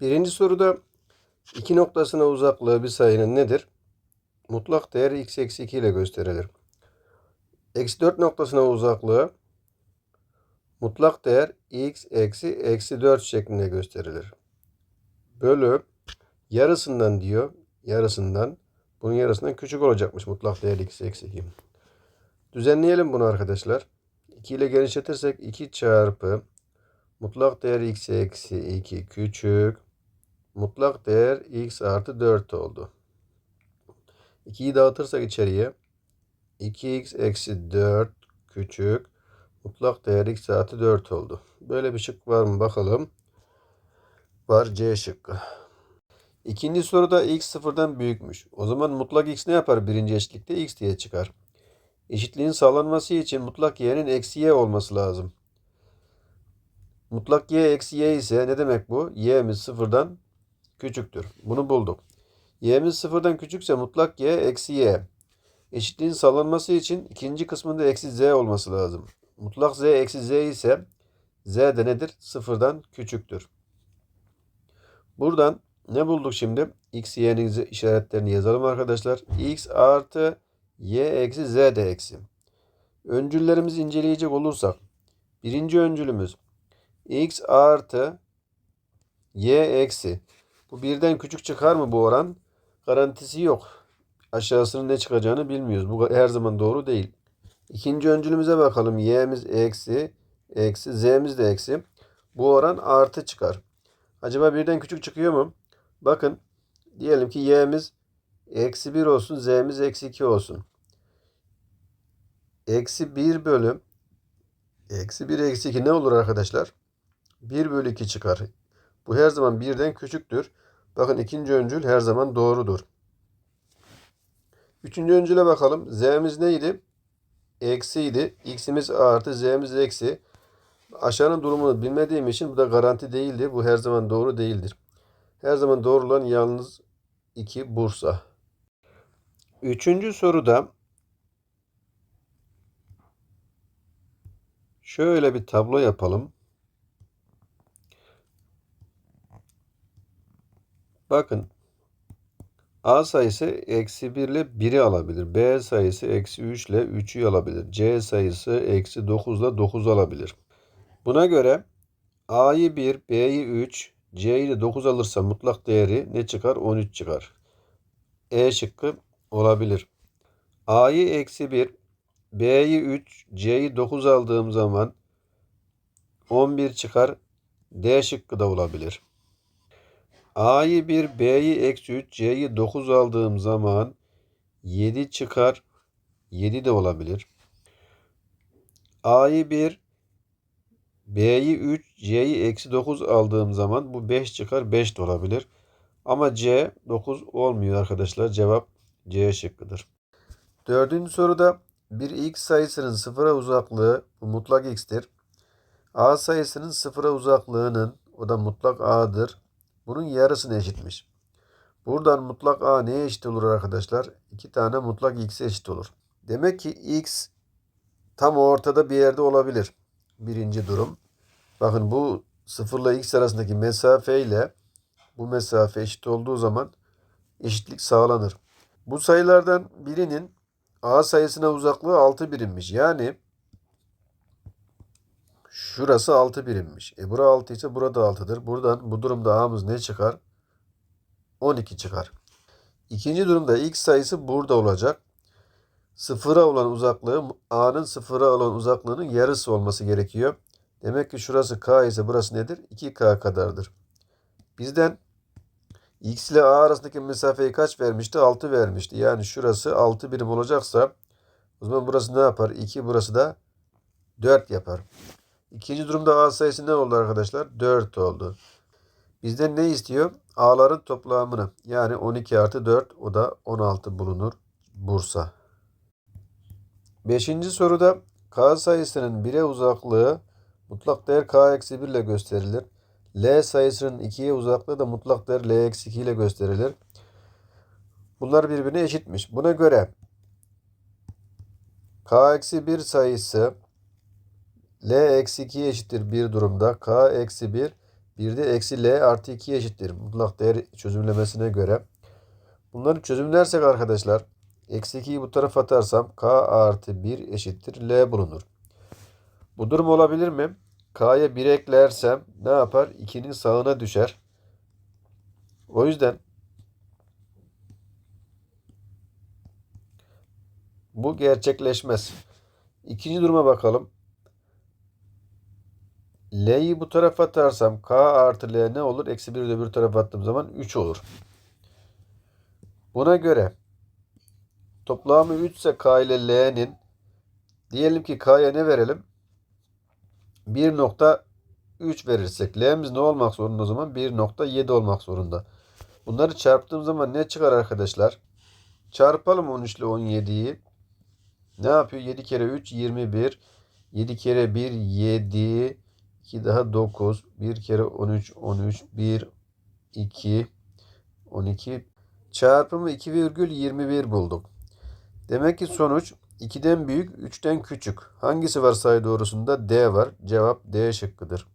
Birinci soruda iki noktasına uzaklığı bir sayının nedir? Mutlak değer x eksi 2 ile gösterilir. Eksi 4 noktasına uzaklığı mutlak değer x eksi eksi 4 şeklinde gösterilir. Bölü yarısından diyor. Yarısından. Bunun yarısından küçük olacakmış mutlak değer x eksi 2. Düzenleyelim bunu arkadaşlar. 2 ile genişletirsek 2 çarpı mutlak değer x eksi 2 küçük mutlak değer x artı 4 oldu. 2'yi dağıtırsak içeriye 2x eksi 4 küçük mutlak değer x artı 4 oldu. Böyle bir şık var mı bakalım. Var C şıkkı. İkinci soruda x sıfırdan büyükmüş. O zaman mutlak x ne yapar birinci eşitlikte? x diye çıkar. Eşitliğin sağlanması için mutlak y'nin eksi y olması lazım. Mutlak y eksi y ise ne demek bu? y'miz sıfırdan küçüktür. Bunu bulduk. y'miz sıfırdan küçükse mutlak y eksi y. Eşitliğin sağlanması için ikinci kısmında eksi z olması lazım. Mutlak z eksi z ise z de nedir? Sıfırdan küçüktür. Buradan ne bulduk şimdi? X, y'nin işaretlerini yazalım arkadaşlar. X artı y eksi z de eksi. Öncüllerimizi inceleyecek olursak. Birinci öncülümüz x artı y eksi. Bu birden küçük çıkar mı bu oran? Garantisi yok. Aşağısının ne çıkacağını bilmiyoruz. Bu her zaman doğru değil. İkinci öncülümüze bakalım. y'miz eksi, eksi, z'miz de eksi. Bu oran artı çıkar. Acaba birden küçük çıkıyor mu? Bakın diyelim ki y'miz eksi 1 olsun, z'miz eksi 2 olsun. Eksi 1 bölü eksi 1 eksi 2 ne olur arkadaşlar? 1 bölü 2 çıkar. Bu her zaman birden küçüktür. Bakın ikinci öncül her zaman doğrudur. Üçüncü öncüle bakalım. Z'miz neydi? Eksiydi. X'imiz artı Z'miz eksi. Aşağının durumunu bilmediğim için bu da garanti değildir. Bu her zaman doğru değildir. Her zaman doğru olan yalnız 2 Bursa. Üçüncü soruda şöyle bir tablo yapalım. Bakın A sayısı eksi 1 ile 1'i alabilir. B sayısı eksi 3 ile 3'ü alabilir. C sayısı eksi 9 ile 9 alabilir. Buna göre A'yı 1, B'yi 3, C'yi de 9 alırsa mutlak değeri ne çıkar? 13 çıkar. E şıkkı olabilir. A'yı eksi 1, B'yi 3, C'yi 9 aldığım zaman 11 çıkar. D şıkkı da olabilir. A'yı 1, B'yi eksi 3, C'yi 9 aldığım zaman 7 çıkar. 7 de olabilir. A'yı 1, B'yi 3, C'yi eksi 9 aldığım zaman bu 5 çıkar. 5 de olabilir. Ama C 9 olmuyor arkadaşlar. Cevap C şıkkıdır. Dördüncü soruda bir x sayısının sıfıra uzaklığı bu mutlak x'tir. A sayısının sıfıra uzaklığının o da mutlak a'dır. Bunun yarısını eşitmiş. Buradan mutlak a neye eşit olur arkadaşlar? İki tane mutlak x'e eşit olur. Demek ki x tam ortada bir yerde olabilir. Birinci durum. Bakın bu sıfırla x arasındaki mesafe ile bu mesafe eşit olduğu zaman eşitlik sağlanır. Bu sayılardan birinin a sayısına uzaklığı 6 birimmiş. Yani şurası 6 birimmiş. E bura 6 ise burada 6'dır. Buradan bu durumda a'mız ne çıkar? 12 çıkar. İkinci durumda x sayısı burada olacak. Sıfıra olan uzaklığı a'nın sıfıra olan uzaklığının yarısı olması gerekiyor. Demek ki şurası k ise burası nedir? 2k kadardır. Bizden x ile a arasındaki mesafeyi kaç vermişti? 6 vermişti. Yani şurası 6 birim olacaksa o zaman burası ne yapar? 2 burası da 4 yapar. İkinci durumda a sayısı ne oldu arkadaşlar? 4 oldu. Bizden ne istiyor? A'ların toplamını. Yani 12 artı 4 o da 16 bulunur. Bursa. Beşinci soruda k sayısının 1'e uzaklığı mutlak değer k eksi 1 ile gösterilir. L sayısının 2'ye uzaklığı da mutlak değer L eksi 2 ile gösterilir. Bunlar birbirine eşitmiş. Buna göre k eksi 1 sayısı L eksi 2 eşittir bir durumda. K eksi 1 Bir de eksi L artı 2 eşittir. Mutlak değer çözümlemesine göre. Bunları çözümlersek arkadaşlar eksi 2'yi bu tarafa atarsam K artı 1 eşittir L bulunur. Bu durum olabilir mi? K'ya 1 eklersem ne yapar? 2'nin sağına düşer. O yüzden bu gerçekleşmez. İkinci duruma bakalım. L'yi bu tarafa atarsam K artı L ne olur? Eksi 1'i de öbür tarafa attığım zaman 3 olur. Buna göre toplamı 3 ise K ile L'nin diyelim ki K'ya ne verelim? 1.3 verirsek L'miz ne olmak zorunda o zaman? 1.7 olmak zorunda. Bunları çarptığım zaman ne çıkar arkadaşlar? Çarpalım 13 ile 17'yi. Ne yapıyor? 7 kere 3 21. 7 kere 1 7. 2 daha 9. 1 kere 13 13. 1 2 12 çarpımı 2,21 bulduk. Demek ki sonuç 2'den büyük 3'ten küçük. Hangisi var sayı doğrusunda? D var. Cevap D şıkkıdır.